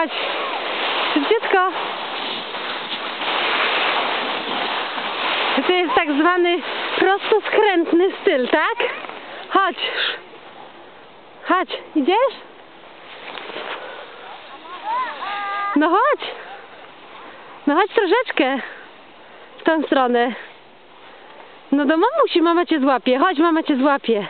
Chodź. Szybciutko. To jest tak zwany prostoskrętny styl, tak? Chodź. Chodź. Idziesz? No chodź. No chodź troszeczkę. W tą stronę. No do mamusi, mama cię złapie. Chodź, mama cię złapie.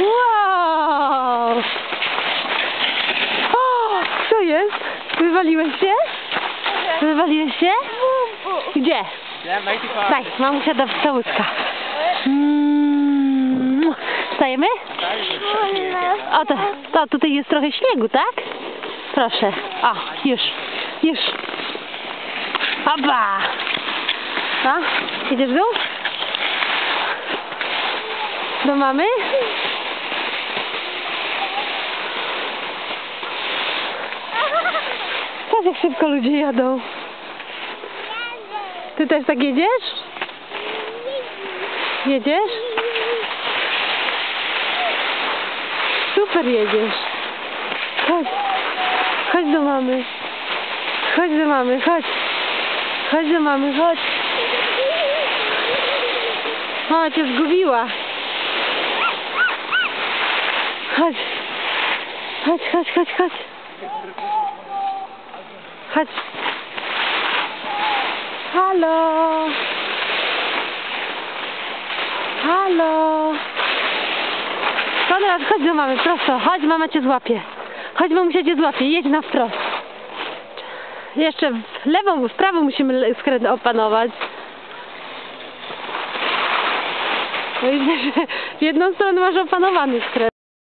Wow! O, co jest? Wywaliłeś się? Wywaliłeś się? Gdzie? Daj, mamusia do całuska. Mm, Wstajemy? O, to, to tutaj jest trochę śniegu, tak? Proszę. O, już, już. Oba! No, idziesz w dół? Do mamy? Jak szybko ludzie jadą. Ty też tak jedziesz? Jedziesz? Super jedziesz. Chodź. Chodź do mamy. Chodź do mamy, chodź. Chodź do mamy, chodź. O, cię zgubiła. Chodź. Chodź, chodź, chodź, chodź. Chodź. Halo. Halo. Konrad, chodź do mamy, prosto. Chodź, mama cię złapie. Chodź, mamusia cię złapie. Jedź na wprost. Jeszcze w lewą, w prawą musimy skręt opanować. No widzę, że w jedną stronę masz opanowany skręt.